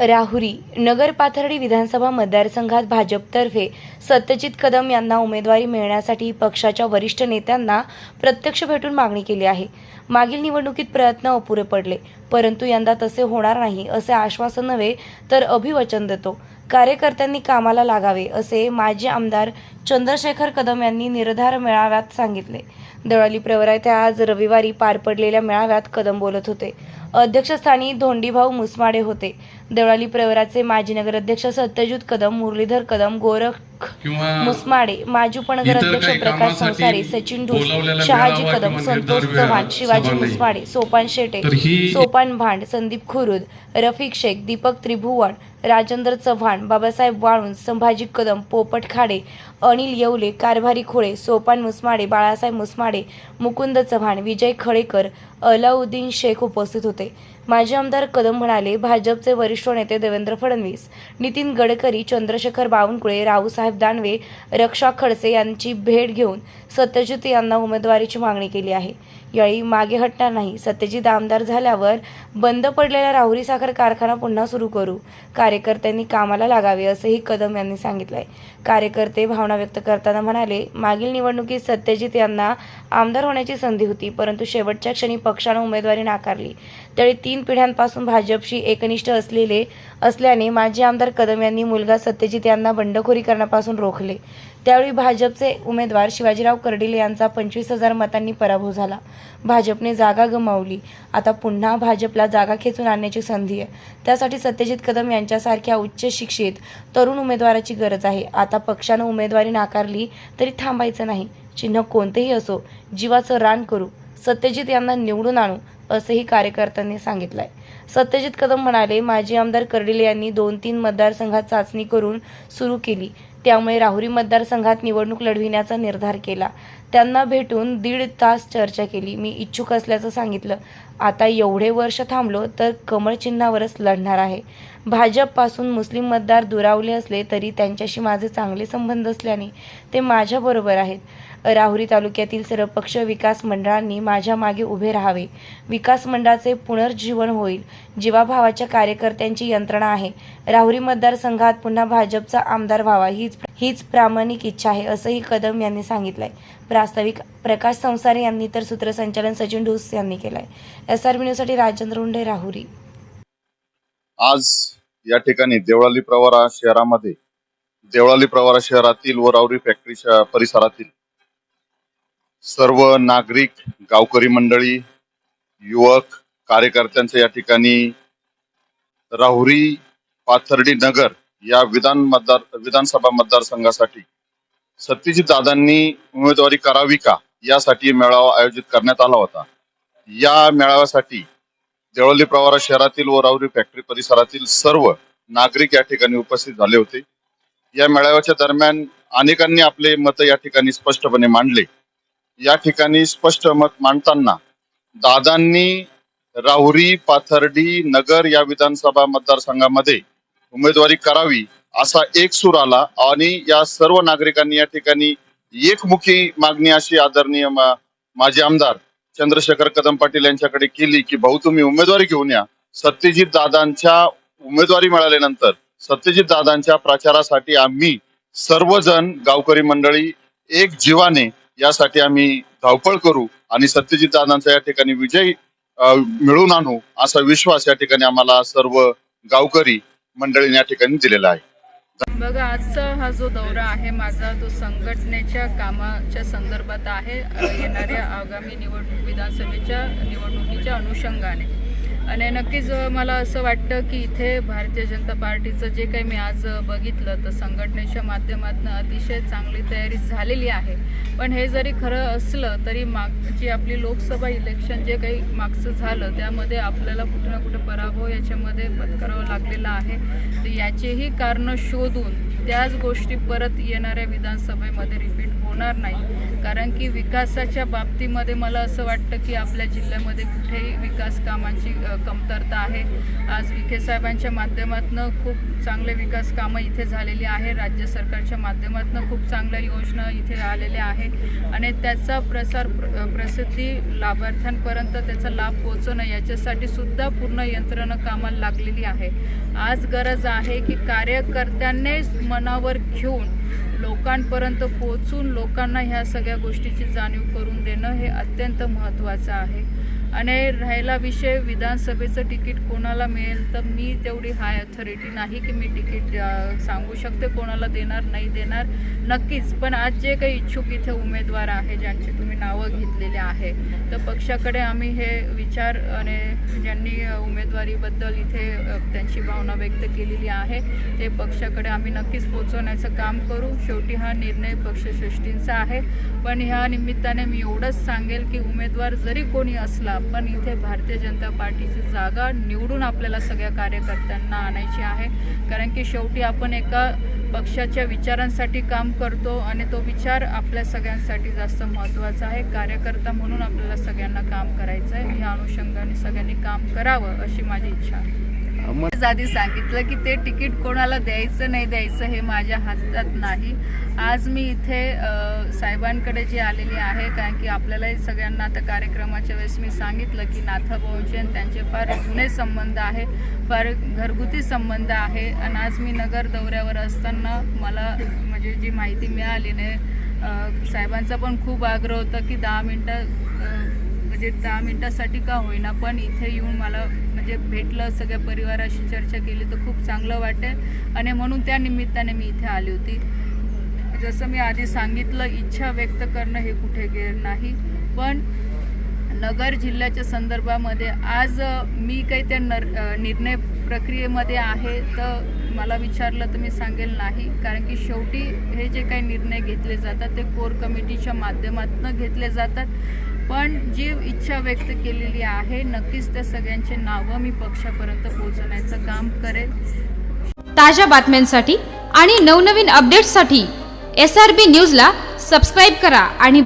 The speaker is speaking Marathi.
राहुरी नगर पाथर्डी विधानसभा मतदारसंघात भाजपतर्फे सत्यजित कदम यांना उमेदवारी मिळण्यासाठी पक्षाच्या वरिष्ठ नेत्यांना प्रत्यक्ष भेटून मागणी केली आहे. मागील निवडणुकीत प्रयत्न अपुरे पडले परंतु यंदा तसे होणार नाही असे आश्वासन नव्हे तर अभिवचन देतो. कार्यकर्त्यांनी कामाला लागावे असे माजी आमदार चंद्रशेखर कदम यांनी निर्धार मेळाव्यात सांगितले. देवळाली प्रवरा येथे आज रविवारी पार पडलेल्या मेळाव्यात कदम बोलत होते. अध्यक्षस्थानी धोंडीभाऊ मुसमाडे होते. देवळाली प्रवराचे माजी नगराध्यक्ष सत्यजित कदम मुरलीधर कदम गोरख किंवा माजी इतर अध्यक्ष प्रकाश संसारे सचिन बोलावलेला शहाजी कदम संतोष चव्हाण शिवाजी. मुसमाडे सोपान शेटे सोपान भांड संदीप खुरुद रफिक शेख दीपक त्रिभुवन राजेंद्र चव्हाण बाबासाहेब वाळून संभाजी कदम पोपट खाडे अनिल येवले कारभारी खोळे सोपान मुसमाडे बाळासाहेब मुसमाडे मुकुंद चव्हाण विजय खळेकर अलाउद्दीन शेख उपस्थित होते माजी आमदार कदम म्हणाले भाजपचे वरिष्ठ नेते देवेंद्र फडणवीस नितीन गडकरी चंद्रशेखर बावनकुळे रावसाहेब दानवे रक्षा खडसे यांची भेट घेऊन सत्यजित यांना उमेदवारीची मागणी केली आहे. यावेळी मागे हटणार नाही सत्यजित आमदार झाल्यावर बंद पडलेला राहुरी साखर कारखाना पुन्हा सुरू करू कार्यकर्त्यांनी कामाला लागावे असेही कदम यांनी सांगितलंय. कार्यकर्ते भावना व्यक्त करताना म्हणाले मागील निवडणुकीत सत्यजित यांना आमदार होण्याची संधी होती परंतु शेवटच्या क्षणी पक्षानं उमेदवारी नाकारली. त्यावेळी तीन पिढ्यांपासून भाजपशी एकनिष्ठ असलेले असल्याने माजी आमदार कदम यांनी मुलगा सत्यजित यांना बंडखोरी करण्यापासून रोखले. त्यावेळी भाजपचे उमेदवार शिवाजीराव कर्डिले यांचा पंचवीस हजार मतांनी पराभव झाला. भाजपने जागा गमावली. आता पुन्हा भाजपला जागा खेचून आणण्याची संधी आहे. त्यासाठी सत्यजित कदम यांच्यासारख्या उच्च शिक्षित तरुण उमेदवाराची गरज आहे. आता पक्षानं उमेदवारी नाकारली तरी थांबायचं नाही. चिन्ह कोणतेही असो जीवाचं रान करू. सत्यजित यांना निवडून आणू. असंही कार्यकर्त्यांनी सांगितलंय. सत्यजित कदम म्हणाले माजी आमदार कर्डिले यांनी दोन तीन मतदारसंघात चाचणी करून सुरू केली. त्यामुळे राहुरी मतदारसंघात निवडणूक लढविण्याचा निर्धार केला. त्यांना भेटून दीड तास चर्चा केली. मी इच्छुक असल्याचं सांगितलं. आता एवढे वर्ष थांबलो तर कमळ चिन्हावरच लढणार आहे. भाजपपासून मुस्लिम मतदार दुरावले असले तरी त्यांच्याशी माझे चांगले संबंध असल्याने ते माझ्याबरोबर आहेत. राहुरी तालुक्यातील सर्वपक्ष विकास मंडळांनी माझ्या मागे उभे राहावे. विकास मंडळाचे पुनर्जीवन होईल जीवाभावाच्या कार्यकर्त्यांची यंत्रणा आहे. राहुरी मतदारसंघात पुन्हा भाजपचा आमदार व्हावा हीच हीच प्रामाणिक इच्छा आहे असंही कदम यांनी सांगितलंय. प्रास्ताविक प्रकाश संसारे यांनी तर सूत्रसंचालन सचिन ढोस यांनी केलंय. एस आर न्यूजसाठी राजेंद्र उंडे राहुरी. आज या ठिकाणी देवळाली प्रवारा शहरामध्ये देवळाली प्रवारा शहरातील व रावरी फॅक्टरीच्या परिसरातील सर्व नागरिक गावकरी मंडळी युवक कार्यकर्त्यांचं या ठिकाणी राहुरी पाथर्डी नगर या विधान मतदार विधानसभा मतदारसंघासाठी सत्यजित दादांनी उमेदवारी करावी का? यासाठी मेळावा आयोजित करण्यात आला होता. या मेळाव्यासाठी देवळली प्रवारा शहरातील व राहुरी फॅक्टरी परिसरातील सर्व नागरिक या ठिकाणी उपस्थित झाले होते. या मेळाव्याच्या दरम्यान अनेकांनी आपले मत या ठिकाणी स्पष्टपणे मांडले. या ठिकाणी स्पष्ट मत मांडताना दादांनी राहुरी पाथर्डी नगर या विधानसभा मतदारसंघामध्ये उमेदवारी करावी असा एक सूर आला आणि या सर्व नागरिकांनी या ठिकाणी एकमुखी मागणी अशी आदरणीय मा- माजी आमदार चंद्रशेखर कदम पाटील यांच्याकडे केली की भाऊ तुम्ही उमेदवारी घेऊन या. सत्यजित दादांच्या उमेदवारी मिळाल्यानंतर सत्यजित दादांच्या प्रचारासाठी आम्ही सर्वजण गावकरी मंडळी एक जीवाने यासाठी आम्ही धावपळ करू आणि सत्यजित दादांचा या ठिकाणी विजय मिळून मिळवून आणू असा विश्वास या ठिकाणी आम्हाला सर्व गावकरी मंडळीने या ठिकाणी दिलेला आहे. बघा आजचा हा जो दौरा आहे माझा तो संघटनेच्या कामाच्या संदर्भात आहे. येणाऱ्या आगामी निवडणूक विधानसभेच्या निवडणुकीच्या अनुषंगाने. आणि नक्कीच मला असं वाटतं की इथे भारतीय जनता पार्टीचं जे काही मी आज बघितलं तर संघटनेच्या माध्यमातून अतिशय चांगली तयारी झालेली आहे. पण हे जरी खरं असलं तरी मागची आपली लोकसभा इलेक्शन जे काही मागचं झालं त्यामध्ये आपल्याला कुठं ना कुठं पराभव याच्यामध्ये पत्करावा लागलेला आहे. तर याचेही कारणं शोधून त्याच गोष्टी परत येणाऱ्या विधानसभेमध्ये रिपीट होणार नाही. कारण की विकासाच्या बाबतीमध्ये मला असं वाटतं की आपल्या जिल्ह्यामध्ये कुठेही विकास कामांची कमतरता आहे. आज विखे साहेबांच्या माध्यमातून खूप चांगले विकास कामं इथे झालेली आहे राज्य सरकारच्या माध्यमातून खूप चांगल्या योजना इथे आलेल्या आहे आणि त्याचा प्रसार प्र- प्रसिद्धी लाभार्थ्यांपर्यंत त्याचा लाभ पोचवणं याच्यासाठी सुद्धा पूर्ण यंत्रणा कामाला लागलेली आहे. आज गरज आहे की कार्यकर्त्यांनीच मनावर घेऊन लोकांपर्यंत पोहोचून लोकांना ह्या सगळ्या गोष्टीची जाणीव करून देणं हे अत्यंत महत्त्वाचं आहे. आणि राहिला विषय विधानसभेचं तिकीट कोणाला मिळेल तर मी तेवढी हाय अथॉरिटी नाही की मी तिकीट सांगू शकते. कोणाला देणार नाही देणार नक्कीच. पण आज जे काही इच्छुक इथे उमेदवार आहे ज्यांची तुम्ही नावं घेतलेली आहे तर पक्षाकडे आम्ही हे विचार आणि ज्यांनी उमेदवारीबद्दल इथे त्यांची भावना व्यक्त केलेली आहे ते पक्षाकडे आम्ही नक्कीच पोचवण्याचं काम करू. शेवटी हा निर्णय पक्षश्रेष्ठींचा आहे. पण ह्या निमित्ताने मी एवढंच सांगेल की उमेदवार जरी कोणी असला आपण इथे भारतीय जनता पार्टीची जागा निवडून आपल्याला सगळ्या कार्यकर्त्यांना आणायची आहे. कारण की शेवटी आपण एका पक्षाच्या विचारांसाठी काम करतो आणि तो विचार आपल्या सगळ्यांसाठी जास्त महत्त्वाचा आहे. कार्यकर्ता म्हणून आपल्याला सगळ्यांना काम करायचं आहे ह्या अनुषंगाने सगळ्यांनी काम करावं अशी माझी इच्छा आहे. आधी सांगितलं की ते तिकीट कोणाला द्यायचं नाही द्यायचं हे माझ्या हातात नाही. आज मी इथे साहेबांकडे जी आलेली आहे कारण की आपल्यालाही सगळ्यांना आता कार्यक्रमाच्या वेळेस मी सांगितलं की नाथाभाऊंचे आणि त्यांचे फार जुने संबंध आहे फार घरगुती संबंध आहे. आणि आज मी नगर दौऱ्यावर असताना मला म्हणजे जी माहिती मिळाली ने साहेबांचा पण खूप आग्रह होता की दहा मिनटं म्हणजे दहा मिनटासाठी का होईना पण इथे येऊन मला म्हणजे भेटलं सगळ्या परिवाराशी चर्चा केली तर खूप चांगलं वाटेल आणि म्हणून त्या निमित्ताने मी इथे आली होती. जसं मी आधी सांगितलं इच्छा व्यक्त करणं हे कुठे गेर नाही. पण नगर जिल्ह्याच्या संदर्भामध्ये आज मी काही त्या नर निर्णय प्रक्रियेमध्ये आहे तर मला विचारलं तर मी सांगेल नाही. कारण की शेवटी हे जे काही निर्णय घेतले जातात ते कोर कमिटीच्या माध्यमातून घेतले जातात. पण जी इच्छा व्यक्त केलेली आहे नक्कीच त्या सगळ्यांचे नावं मी पक्षापर्यंत पोहोचवण्याचं काम करेल ताज्या बातम्यांसाठी आणि नवनवीन अपडेट्ससाठी एस आर बी न्यूजला सबस्क्राईब करा आणि